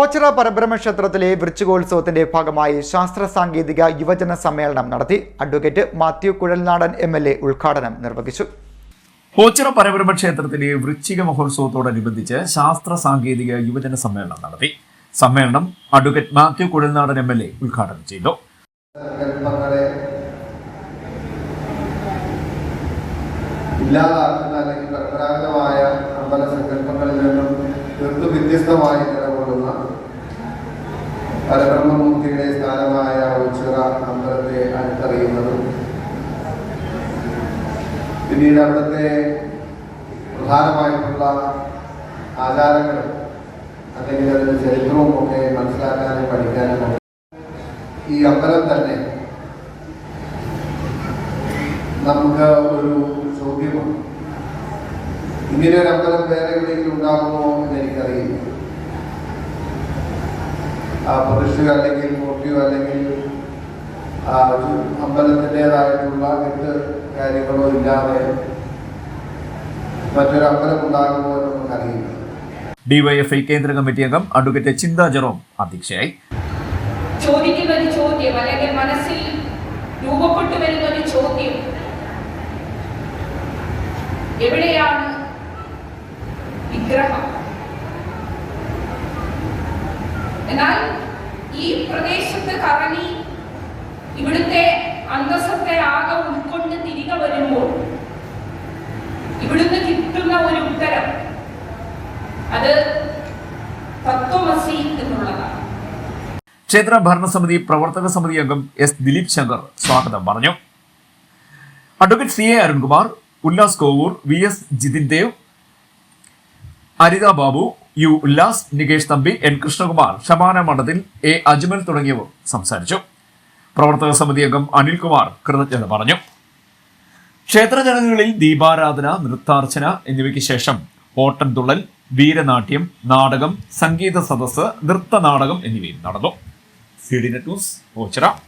ഓച്ചിറ പരബ്രഹ്മ ക്ഷേത്രത്തിലെ വൃശ്ചികോത്സവത്തിന്റെ ഭാഗമായി ശാസ്ത്ര സാങ്കേതിക യുവജന സമ്മേളനം നടത്തി advocate Mathew Kuzhalnadan M L A ഉദ്ഘാടനം നിർവഹിച്ചു. ഓച്ചിറ പരബ്രഹ്മ ക്ഷേത്രത്തിലെ വൃശ്ചിക മഹോത്സവത്തോടനുബന്ധിച്ച് ശാസ്ത്ര സാങ്കേതിക യുവജന സമ്മേളനം നടത്തി. സമ്മേളനം advocate Mathew Kuzhalnadan M L A ഉദ്ഘാടനം ചെയ്തു. ഇല്ലാതാക്കുന്ന. പരബ്രഹ്മമൂർത്തിയുടെ സ്ഥാനമായ ഉച്ചിറ അമ്പലത്തെ അടുത്തറിയുന്നതും. പിന്നീട് അവിടുത്തെ പ്രധാനമായിട്ടുള്ള ആചാരങ്ങളും അല്ലെങ്കിൽ അതിന്റെ ചരിത്രവും ഒക്കെ മനസ്സിലാക്കാനും പഠിക്കാനും ഈ അമ്പലം തന്നെ നമുക്ക് ഒരു ചോദ്യമാണ്. ഇങ്ങനെ ഒരു അമ്പലം വേറെ എവിടെയെങ്കിലും ഉണ്ടാകുമോ എന്ന് എനിക്കറിയില്ല. ആ പ്രതിഷ്ഠ അല്ലെങ്കിൽ മൂർത്തിയോ അല്ലെങ്കിൽ അമ്പലത്തിന്റെതായിട്ടുള്ള എട്ട് കാര്യങ്ങളോ ഇല്ലാതെ മറ്റൊരു അമ്പലം ഉണ്ടാകുമോ എന്ന് നമുക്കറിയില്ല. ഡിവൈഎഫ്ഐ കേന്ദ്ര കമ്മിറ്റി അംഗം അഡ്വക്കേറ്റ് ചിന്ത ജെറോം അധ്യക്ഷയായി. ചോദിക്കുന്ന ഒരു ചോദ്യം അല്ലെങ്കിൽ മനസ്സിൽ രൂപപ്പെട്ടു വരുന്ന ഒരു ചോദ്യം എവിടെയാണ് വിഗ്രഹം? എന്നാൽ ഈ പ്രദേശത്ത് കറങ്ങി ഇവിടുത്തെ അന്തസ്സത്തെ ആകെ ഉൾക്കൊണ്ട് തിരികെ വരുമ്പോൾ ഇവിടുന്ന് കിട്ടുന്ന ഒരു ഉത്തരം അത് തത്വമസി എന്നുള്ളതാണ്. ക്ഷേത്ര ഭരണസമിതി പ്രവർത്തക സമിതി അംഗം എസ് ദിലീപ് ശങ്കർ സ്വാഗതം പറഞ്ഞു. Advocate C A Arunkumar Ullas Kovoor V S Jithin Dev Aritha Babu U Ullas Nikesh Thampi N Krishnakumar ശമാന മണ്ഡത്തിൽ എ അജ്മൽ തുടങ്ങിയവർ സംസാരിച്ചു. പ്രവർത്തക സമിതി അംഗം അനിൽകുമാർ കൃതജ്ഞത പറഞ്ഞു. ക്ഷേത്ര ചടങ്ങുകളിൽ ദീപാരാധന നൃത്താർച്ചന എന്നിവയ്ക്ക് ശേഷം ഓട്ടൻതുള്ളൽ വീരനാട്യം നാടകം സംഗീത സദസ്സ് നൃത്തനാടകം എന്നിവയും നടന്നു. C D news Ochira.